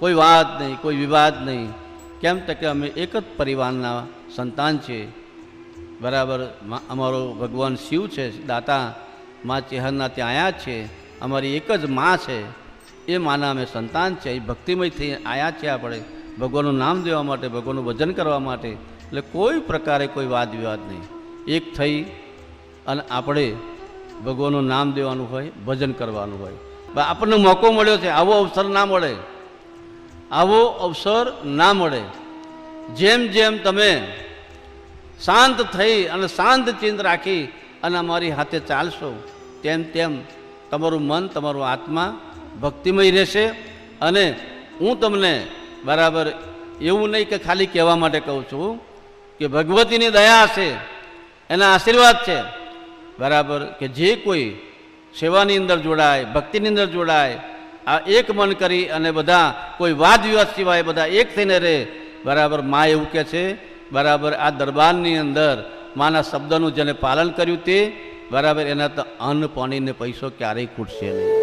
કોઈ વાત નહીં, કોઈ વિવાદ નહીં. કેમ તો કે અમે એક જ પરિવારના સંતાન છીએ બરાબર અમારો ભગવાન શિવ છે, દાતા મા ચેહરના ત્યાં આવ્યા છે. અમારી એક જ મા છે. એ માના અમે સંતાન છે. એ ભક્તિમય થઈ આવ્યા છે આપણે. ભગવાનનું નામ દેવા માટે, ભગવાનનું ભજન કરવા માટે. એટલે કોઈ પ્રકારે કોઈ વાદ વિવાદ નહીં. એક થઈ અને આપણે ભગવાનનું નામ દેવાનું હોય, ભજન કરવાનું હોય. આપણને મોકો મળ્યો છે. આવો અવસર ના મળે. આવો અવસર ના મળે. જેમ જેમ તમે શાંત થઈ અને શાંત ચિંત રાખી અને અમારી હાથે ચાલશો, તેમ તેમ તમારું મન, તમારું આત્મા ભક્તિમય રહેશે. અને હું તમને બરાબર એવું નહીં કે ખાલી કહેવા માટે કહું છું કે ભગવતીની દયા છે એના આશીર્વાદ છે. બરાબર કે જે કોઈ સેવાની અંદર જોડાય, ભક્તિની અંદર જોડાય આ એક મન કરી અને બધા કોઈ વાદ વિવાદ સિવાય બધા એક થઈને રહે. બરાબર મા એવું કહે છે, બરાબર આ દરબારની અંદર માના શબ્દનું જેને પાલન કર્યું તે, બરાબર એના તો અન્ન પાણીને પૈસો ક્યારેય ખૂટશે નહીં.